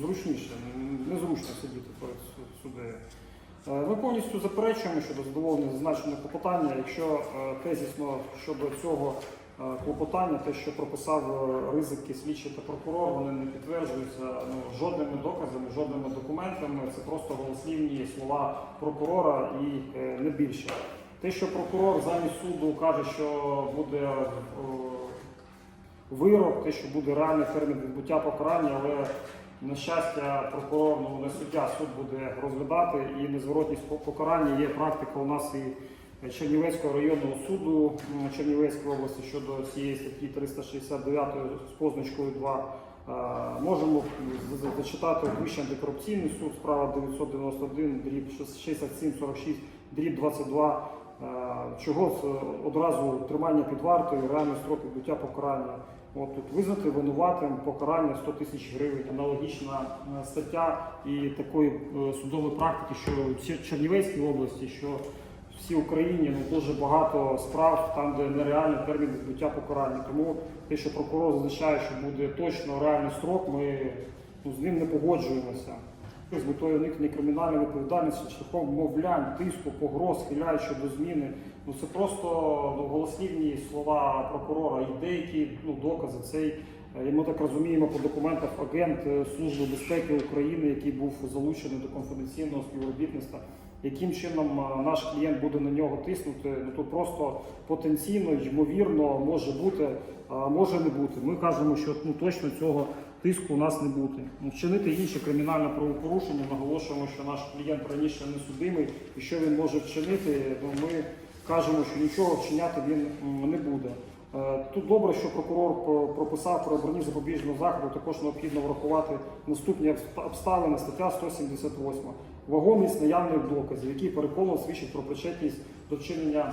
зручніше, незручно сидіти перед су- суддею. Е, Ми повністю заперечуємо щодо задоволення зазначеного клопотання. Якщо е, тезісно щодо цього е, клопотання, те, що прописав ризики слідчий та прокурор, вони не підтверджуються ну, жодними доказами, жодними документами. Це просто голослівні слова прокурора і не більше. Те, що прокурор замість суду каже, що буде вирок, те, що буде реальний термін відбуття покарання, але на щастя, прокурор, ну не суддя, суд буде розглядати і незворотність покарання є практика у нас і Чернівецького районного суду Чернівецької області щодо цієї статті 369 з позначкою 2. Е, Можемо зачитати Вищий антикорупційний суд, справа 991, дріб 6746, дріб 22. Чого одразу тримання під вартою, реальний строк відбуття покарання. От тут визнати винуватим покарання 100 тисяч гривень, аналогічна е, стаття і такої е, судової практики, що в Чернівецькій області, що в всій Україні ну, дуже багато справ, там, де нереальний термін відбуття покарання. Тому те, що прокурор зазначає, що буде точно реальний строк, ми ну, з ним не погоджуємося. З метою уникнення кримінальної відповідальності шляхом мовлянь, тиску, погроз, хиляючи до зміни. Ну це просто ну, голослівні слова прокурора і деякі ну, докази. Цей, ми так розуміємо, по документах агент е, Служби безпеки України, який був залучений до конфіденційного співробітництва. Яким чином е, наш клієнт буде на нього тиснути? Ну то просто потенційно, ймовірно, може бути, а може не бути. Ми кажемо, що ну точно цього тиску у нас не буде. Ну, Вчинити інші кримінальне правопорушення, наголошуємо, що наш клієнт раніше не судимий, і що він може вчинити. Ну, ми кажемо, що нічого вчиняти він не буде. Е, Тут добре, що прокурор прописав про обрані запобіжного заходу. Також необхідно врахувати наступні обставини. Стаття 178. Вагомість наявних доказів, які переконано свідчать про причетність до вчинення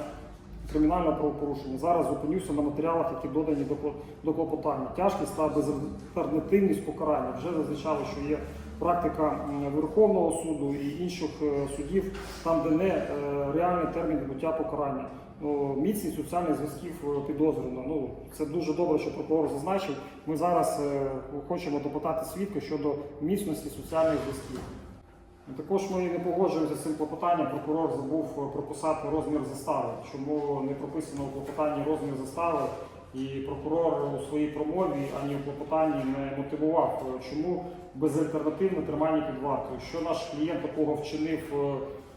кримінального правопорушення. Зараз зупинюся на матеріалах, які додані до, клопотання. Тяжкість та безальтернативність покарання. Вже зазначали, що є практика Верховного суду і інших е, судів, там, де не е, реальний термін відбуття покарання. Ну, міцність соціальних зв'язків е. Ну, це дуже добре, що прокурор зазначив. Ми зараз хочемо допитати свідка щодо міцності соціальних зв'язків. Також ми не погоджуємося з цим клопотанням. Прокурор забув е, прописати розмір застави. Чому не прописано у клопотанні розмір застави? І прокурор у своїй промові ані у клопотанні не мотивував, е, чому безальтернативне тримання під вартою. Що наш клієнт такого вчинив е,